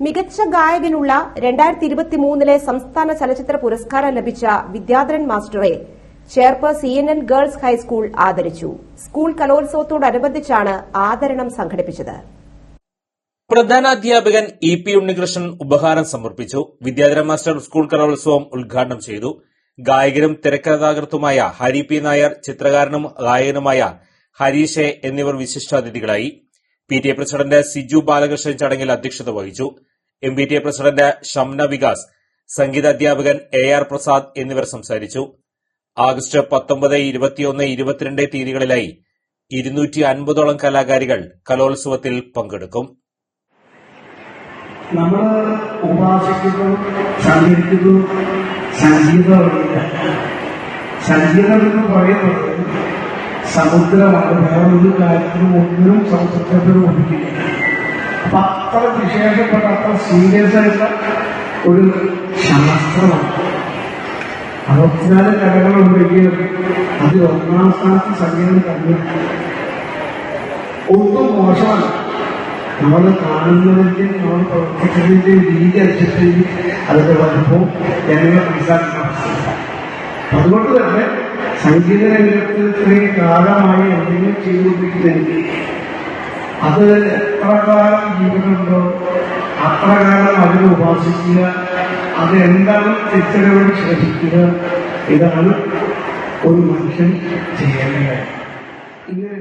മികച്ച ഗായകനുള്ള രണ്ടായിരത്തി ഇരുപത്തിമൂന്നിലെ സംസ്ഥാന ചലച്ചിത്ര പുരസ്കാരം ലഭിച്ച Vidyadharan മാസ്റ്ററെ Cherpu C N N girls high school ആദരിച്ചു. സ്കൂൾ കലോത്സവത്തോടനുബന്ധിച്ചാണ് ആദരണം സംഘടിപ്പിച്ചത്. പ്രധാനാധ്യാപകൻ ഇ പി ഉണ്ണികൃഷ്ണൻ ഉപഹാരം സമർപ്പിച്ചു. വിദ്യാധര മാസ്റ്റർ സ്കൂൾ കലോത്സവം ഉദ്ഘാടനം ചെയ്തു. ഗായകനും തിരക്കഥാകൃത്തുമായ ഹരി പി നായർ ചിത്രകാരനും ഗായകനുമായ ഹരീഷെ എന്നിവർ വിശിഷ്ടാതിഥികളായി. P T A president Siju Balakrishnan ചടങ്ങിൽ അധ്യക്ഷത വഹിച്ചു. M P T A president Shamna Vikas സംഗീതാധ്യാപകൻ A R Prasad എന്നിവർ സംസാരിച്ചു. ആഗസ്റ്റ് പത്തൊമ്പത് ഇരുപത്തിയൊന്ന് ഇരുപത്തിരണ്ട് തീയതികളിലായി ഇരുന്നൂറ്റി അൻപതോളം കലാകാരികൾ കലോത്സവത്തിൽ പങ്കെടുക്കും. നമ്മൾ ഉപാസിക്കുന്നു സംഗീതമില്ല സംഗീതം എന്ന് പറയുന്നത് സമുദ്രമാണ്. വേറെ ഒരു കാര്യത്തിനും ഒന്നിനും സംസ്കൃതത്തിന് ഒപ്പിക്കില്ല അപ്പൊ അത്ര വിശേഷപ്പെട്ട അത്ര സീരിയസ് ആയിട്ടുള്ള ഒരു ശാസ്ത്രമാണ്. അറുപത്തിനാല് കലകളുണ്ടെങ്കിലും അതിൽ ഒന്നാം സ്ഥാനത്ത് സംഗീതം കണ്ടു. ഒന്നും മോശമല്ല നമ്മൾ കാണുന്നതിന്റെയും നമ്മൾ പ്രവർത്തിക്കുന്നതിന്റെയും രീതി അനുസരിച്ച് അതിന്റെ വലുപ്പവും എന്നിവ മനസ്സിലാക്കണം. അതുകൊണ്ട് തന്നെ സംഗീത രംഗത്ത് ഇത്രയും കാലമായി എന്തെങ്കിലും ചെയ്തുകൊണ്ടിരിക്കുന്നത് അത് എത്ര കാലം ജീവനുണ്ടോ അത്ര കാലം അതിനെ ഉപാസിക്കുക അത് എന്താണ് തിരിച്ചറിവുകൾ ശ്രദ്ധിക്കുക ഇതാണ് ഒരു മനുഷ്യൻ ചെയ്യേണ്ട കാര്യം ഇങ്ങനെ